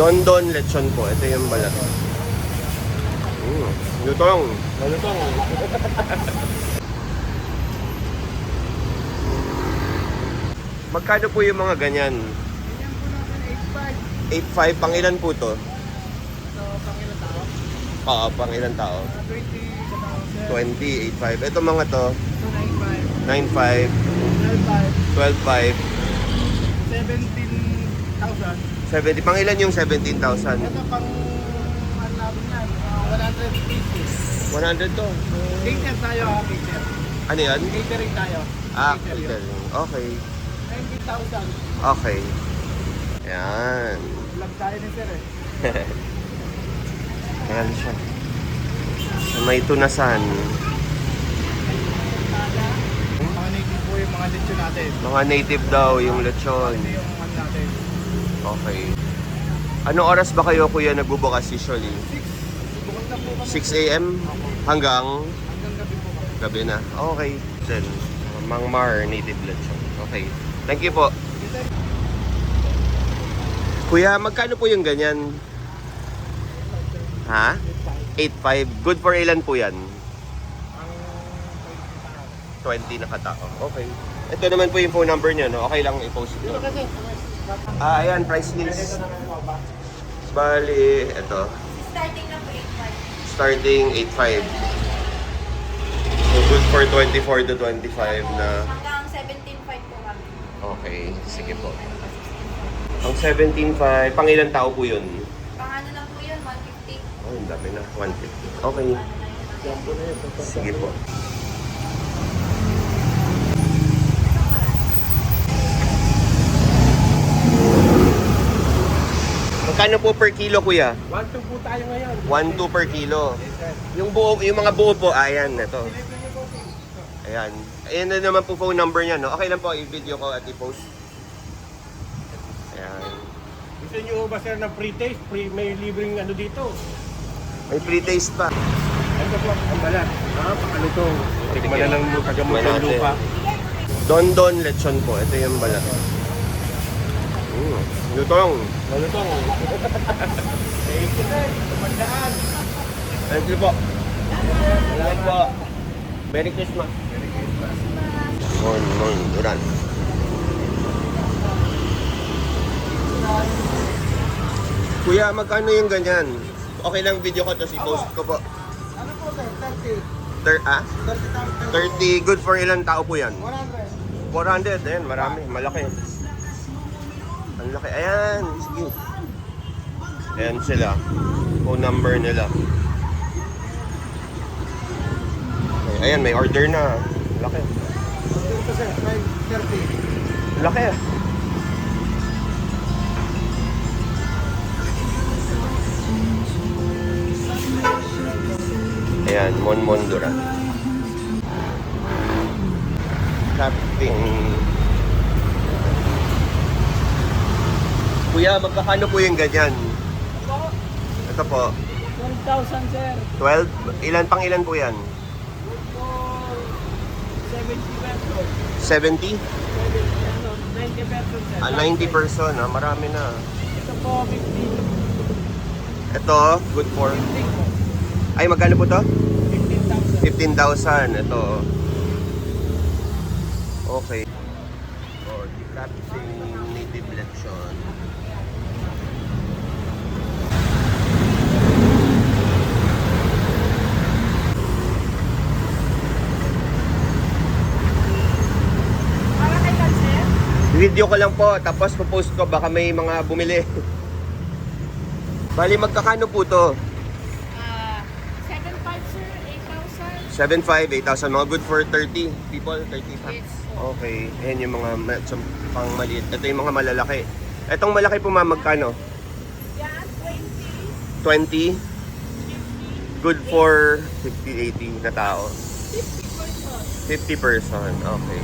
Don Don Lechon po. Ito yung balat. Mm, lutong. Malutong. Magkano po yung mga ganyan? Ganyan po natin 8.5 8.5. pang ilan po to? So, pang ilang tao? Oo, pang ilan tao? Ah, 20 sa tao, sir. 20, 8.5. Ito mga to, So, 9.5. 9.5, 12.5. 12.5, 17,000. 70. Pang ilan yung 17,000? Ito pang ano namin yan, ah, 100 pieces. 100 to. Cater tayo ha, cater. Ano yan? Catering tayo. Ah, catering. Okay. 90,000. Okay. Yan. Vlog tayo ni sir eh. Yan siya. Sa may tunasan. Mga native po yung mga lechon natin. Mga native daw yung lechon. Yung ano natin. Okay. Anong oras ba kayo kuya nagbubukas usually? 6. Bukas na po kami. 6 a.m. hanggang Hanggang gabi po gabi na. Okay. Then, Mangmar native lechon. Okay. Thank you po. Kuya, magkano po yung ganyan? Ha? 8.5. Good for ilan po yan? Ang 20 na katao. Okay. Ito naman po yung phone number niyo, no? Okay lang i-post ito. Ah, ayan, price list. Bali, ito. Starting na po 8.5. Starting 8.5. So, good for 24 to 25 na. Hanggang 17.5 po kami. Okay, sige po. Ang 17.5, pang ilang tao po yun? Pang ano lang po yun, 150. Oh, ang dami na. 150. Okay. Sige po. Magkano po per kilo, kuya? 1-2 po tayo ngayon. 1-2 per kilo. Yes, sir. Yung buo, yung mga buo po, ayan, ito. Ayan. Ayan na naman po phone number niya, no? Okay lang po, i-video ko at i-post. Ayan. Gusto niyo ba sir ng free taste? Free, may libreng ano dito. May free taste pa. Ito po, ang balat. Ha? Ano to? Tikman na lang mo kagamot ng lupa. Don Don Lechon po. Ito yung balat. Mm, lutong. To? Thank you sir. Tumandaan. Thank you po. Salamat po. Merry Christmas. Merry Christmas. Mon, mon, duran. Kuya, magkano yung ganyan? Okay lang video ko to si post ko po. Ano po sir? 30. Thir ah? 30,000. 30 good for ilang tao po yan? 100. 400, ayan, marami, malaki. Ang laki, ayan, sige. Ayan sila, phone number nila. Ayan, may order na. Laki. Ito sir, 30. Laki ah. Ayan, Mon Mondura. Captain. Kuya, magkakano po yung ganyan? Ito po, 12,000 sir. 12. Ilan pang ilan po yan? For 70 pesos. 70? 70, ano, 90 pesos sir. Ah, 90 person, ah, marami na. Ito po, 50. Ito, good for... 50 po. Ay, magkano po to? 15,000. 15,000. Ito. Okay. Oh, di Cancer? Video ko lang po, tapos post ko, baka may mga bumili. Bali, magkakano po to? Ah, 7.5 sir, 8,000. 7,500, 8,000. Mga good for 30 people, 30 pa. Yes. Okay, ayan yung mga ma- pang maliit. Ito yung mga malalaki. Etong malaki po ma'am, magkano? Yan, 20. 20? Good for 50, 80 na tao. 50 person, okay.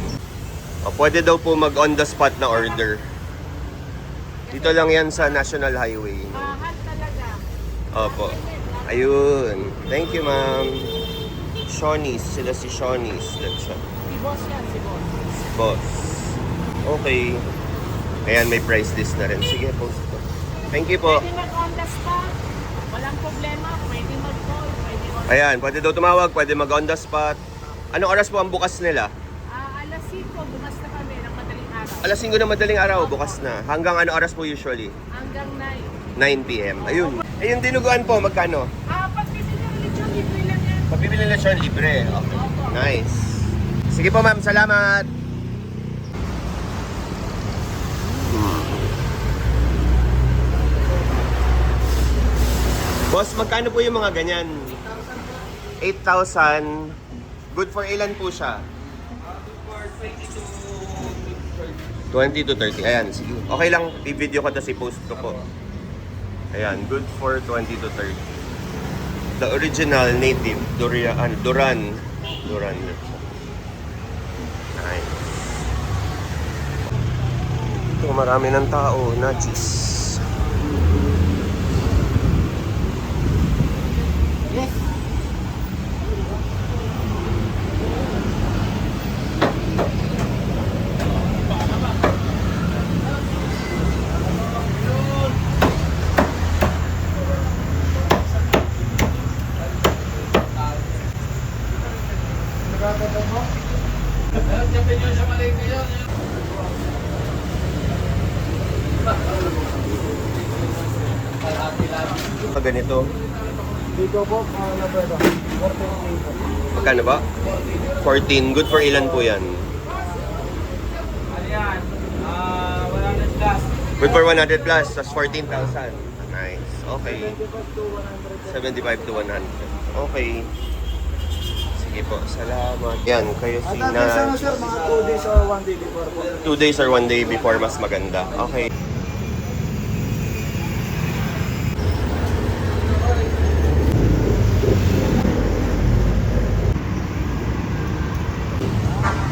O, pwede daw po mag on the spot na order. Dito lang yan sa National Highway. Mahal talaga. Opo. Ayun. Thank you, ma'am. Shawnees. Sila si Shawnees. Let's shop. Si boss yan, si boss. Boss. Okay. Ayan, may price list na rin. Sige, post ko. Thank you po. Pwede mag-on the spot. Walang problema. Pwede mag-call. Pwede on Ayan, pwede daw tumawag, pwede mag on the spot. Anong oras po ang bukas nila? Ah, alas 5, bumas na kami ng madaling araw. Alas 5 na madaling araw, bukas na. Hanggang ano oras po usually? Hanggang 9. 9 p.m. Ayun. Yung dinuguan po, magkano? Ah, pag bibili ng lechon, libre Pabibili na siya libre. Okay. Nice. Sige po ma'am, salamat. Boss, magkano po yung mga ganyan? 8,000. Good for ilan po siya? 20 to 30. Ayan, sige. Okay lang, i-video ko tapos i-post ko po. Ayan, good for 20 to 30. The original native Durian, ano, Duran. Duran. Nice. Ito, marami ng tao. Najis. Ganito, Dito po, ano po ito? 14 po. magkano ba? 14. Good for ilan po yan? Ayan. Ah, wala na glass. Good for 100 plus, tas 14,000. Nice. Okay. 75 to 100. 75 to 100. Okay. Sige po, salamat. Yan, kayo si At at na ano sir, mga 2 days or 1 day before po. 2 days or 1 day before mas maganda. Okay.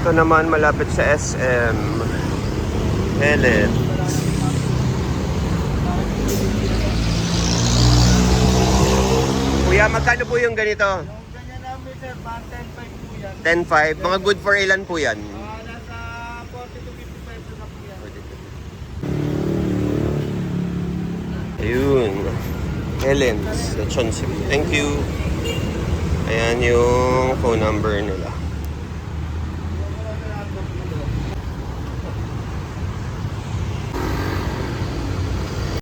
Ito naman malapit sa SM. Helen. Kuya, magkano po yung ganito? Yung ganyan namin sir, mga 10.5 po yan. 10.5. Mga good for ilan po yan? Ah, nasa 40 to 55 na po yan. Ayun. Helen's. Thank you. Ayan yung phone number nila.